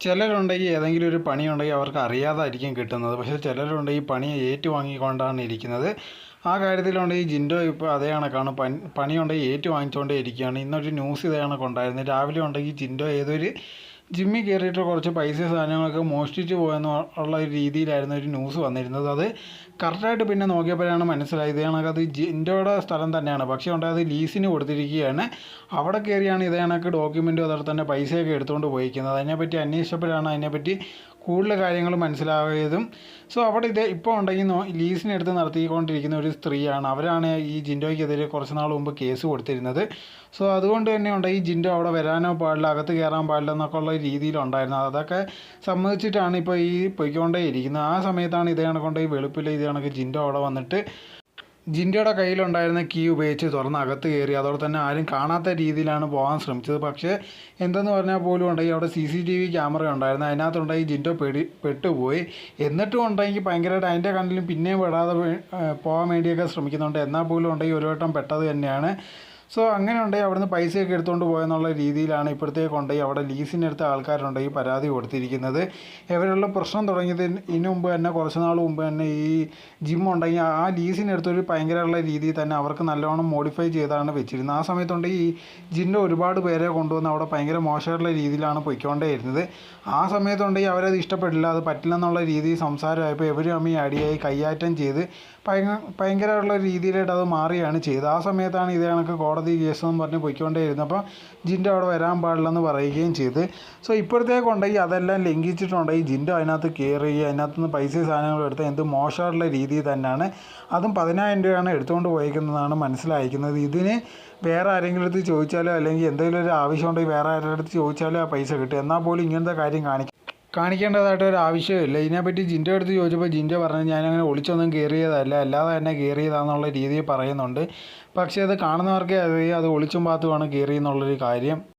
ചിലരുണ്ടെങ്കിൽ ഏതെങ്കിലും ഒരു പണിയുണ്ടെങ്കിൽ അവർക്ക് അറിയാതായിരിക്കും കിട്ടുന്നത്. പക്ഷേ ചിലരുണ്ടെങ്കിൽ പണി ഏറ്റുവാങ്ങിക്കൊണ്ടാണ് ഇരിക്കുന്നത്. ആ കാര്യത്തിലുണ്ടെങ്കിൽ ജിൻഡോ ഇപ്പോൾ അതേ കണക്കാണ്. പണി പണിയുണ്ടെങ്കിൽ ഏറ്റുവാങ്ങിച്ചുകൊണ്ടേ ഇരിക്കുകയാണ്. ഇന്നൊരു ന്യൂസ് ഇതേ കണക്കുണ്ടായിരുന്നു. രാവിലെ ഉണ്ടെങ്കിൽ ജിൻഡോ ഏതൊരു ജിമ്മിൽ കയറിയിട്ട് കുറച്ച് പൈസ സാധനങ്ങളൊക്കെ മോഷ്ടിച്ച് പോയെന്ന് ഉള്ള രീതിയിലായിരുന്നു ഒരു ന്യൂസ് വന്നിരുന്നത്. അത് കറക്റ്റായിട്ട് പിന്നെ നോക്കിയപ്പോഴാണ് മനസ്സിലായത്. കണക്ക് അത് ജിൻഡോയുടെ സ്ഥലം തന്നെയാണ്. പക്ഷേ ഉണ്ട് അത് ലീസിന് കൊടുത്തിരിക്കുകയാണ്. അവിടെ കയറിയാണ് ഇതേ കണക്ക് ഡോക്യുമെന്റും അതുപോലെ തന്നെ പൈസയൊക്കെ എടുത്തുകൊണ്ട് പോയിരിക്കുന്നത്. അതിനെപ്പറ്റി അന്വേഷിച്ചപ്പോഴാണ് അതിനെപ്പറ്റി കൂടുതൽ കാര്യങ്ങൾ മനസ്സിലാവുകയും സോ അവിടെ ഇത് ഇപ്പോൾ ഉണ്ടെങ്കിൽ ലീസിനെടുത്ത് നടത്തിക്കൊണ്ടിരിക്കുന്ന ഒരു സ്ത്രീയാണ്. അവരാണ് ഈ ജിൻഡോയ്ക്കെതിരെ കുറച്ച് നാൾ മുമ്പ് കേസ് കൊടുത്തിരുന്നത്. സോ അതുകൊണ്ട് തന്നെ ഉണ്ട് ഈ ജിൻഡോ അവിടെ വരാനോ പാടില്ല അകത്ത് കയറാൻ പാടില്ല എന്നൊക്കെ ഉള്ള രീതിയിലുണ്ടായിരുന്നത് അതൊക്കെ സമ്മതിച്ചിട്ടാണ് ഇപ്പോൾ ഈ പൊയ്ക്കൊണ്ടേ ഇരിക്കുന്നത് ആ സമയത്താണ് ഇതേ കണക്കൊണ്ടെങ്കിൽ ഈ വെളുപ്പിൽ ഇത് കണക്ക് ജിൻഡോ അവിടെ വന്നിട്ട് ജിൻഡോയുടെ കയ്യിലുണ്ടായിരുന്ന കീ ഉപയോഗിച്ച് തുറന്ന് അകത്ത് കയറി. അതോടെ തന്നെ ആരും കാണാത്ത രീതിയിലാണ് പോകാൻ ശ്രമിച്ചത്. പക്ഷേ എന്തെന്ന് പറഞ്ഞാൽ പോലും ഉണ്ടെങ്കിൽ അവിടെ C C T V camera ഉണ്ടായിരുന്നു. അതിനകത്തുണ്ടെങ്കിൽ ജിൻഡോ പെടി പെട്ടുപോയി. എന്നിട്ടും ഉണ്ടെങ്കിൽ ഭയങ്കരമായിട്ട് അതിന്റെ കണ്ണിലും പിന്നെയും പെടാതെ പോകാൻ വേണ്ടിയൊക്കെ ശ്രമിക്കുന്നുണ്ട്. എന്നാൽ പോലും ഉണ്ടെങ്കിൽ ഒരു വട്ടം പെട്ടത് തന്നെയാണ്. സോ അങ്ങനെ ഉണ്ടെങ്കിൽ അവിടുന്ന് പൈസയൊക്കെ എടുത്തുകൊണ്ട് പോയെന്നുള്ള രീതിയിലാണ് ഇപ്പോഴത്തേക്ക് ഉണ്ടെങ്കിൽ അവിടെ ലീസിനെടുത്ത ആൾക്കാരുണ്ടെങ്കിൽ പരാതി കൊടുത്തിരിക്കുന്നത്. ഇവരുള്ള പ്രശ്നം തുടങ്ങിയതിന് ഇതിനു മുമ്പ് തന്നെ കുറച്ച് നാൾ മുമ്പ് തന്നെ ഈ ജിം ഉണ്ടെങ്കിൽ ആ ലീസിനെടുത്തൊരു ഭയങ്കരമുള്ള രീതിയിൽ തന്നെ അവർക്ക് നല്ലോണം മോഡിഫൈ ചെയ്താണ് വെച്ചിരുന്നത്. ആ സമയത്തുണ്ടെങ്കിൽ ഈ ജിന്റെ ഒരുപാട് പേരെ കൊണ്ടുവന്ന് അവിടെ ഭയങ്കര മോശമായിട്ടുള്ള രീതിയിലാണ് പൊയ്ക്കൊണ്ടേയിരുന്നത്. ആ സമയത്തുണ്ടെങ്കിൽ അവരത് ഇഷ്ടപ്പെട്ടില്ല അത് പറ്റില്ലെന്നുള്ള രീതിയിൽ സംസാരമായപ്പോൾ ഇവരും അമ്മയും അടിയായി കൈയാറ്റം ചെയ്ത് ഭയങ്കര ഭയങ്കരമുള്ള രീതിയിലായിട്ട് അത് മാറിയാണ് ചെയ്തത്. ആ സമയത്താണ് ഇതേ കണക്ക് കോടതി കേസെന്ന് പറഞ്ഞ് പൊയ്ക്കൊണ്ടേയിരുന്നപ്പോൾ ജിന്റെ അവിടെ വരാൻ പാടില്ലെന്ന് പറയുകയും ചെയ്ത്. സോ ഇപ്പോഴത്തേക്ക് ഉണ്ടെങ്കിൽ അതെല്ലാം ലംഘിച്ചിട്ടുണ്ടെങ്കിൽ ജിന്റെ അതിനകത്ത് കയറി അതിനകത്ത് നിന്ന് പൈസ സാധനങ്ങൾ എടുത്ത് എന്ത് മോശമായിട്ടുള്ള രീതിയിൽ തന്നെയാണ്. അതും പതിനായിരം രൂപയാണ് എടുത്തുകൊണ്ട് പോയിരിക്കുന്നതാണ് മനസ്സിലായിരിക്കുന്നത്. ഇതിന് വേറെ ആരെങ്കിലും അടുത്ത് ചോദിച്ചാലോ അല്ലെങ്കിൽ എന്തെങ്കിലും ഒരു ആവശ്യം ഉണ്ടെങ്കിൽ വേറെ ആരുടെ അടുത്ത് ചോദിച്ചാലോ ആ പൈസ കിട്ടും എന്നാൽ പോലും ഇങ്ങനത്തെ കാര്യം കാണിക്കും കാണിക്കേണ്ടതായിട്ട് ഒരു ആവശ്യമില്ല. ഇതിനെപ്പറ്റി ജിന്റെ അടുത്ത് ചോദിച്ചപ്പോൾ ജിന്റെ പറഞ്ഞു ഞാനങ്ങനെ ഒളിച്ചൊന്നും കയറിയതല്ല അല്ലാതെ തന്നെ കയറിയതാണെന്നുള്ള രീതിയിൽ പറയുന്നുണ്ട്. പക്ഷേ അത് കാണുന്നവർക്കേ അറിയൂ അത് ഒളിച്ചും പാത്തുമാണ് കയറിയെന്നുള്ളൊരു കാര്യം.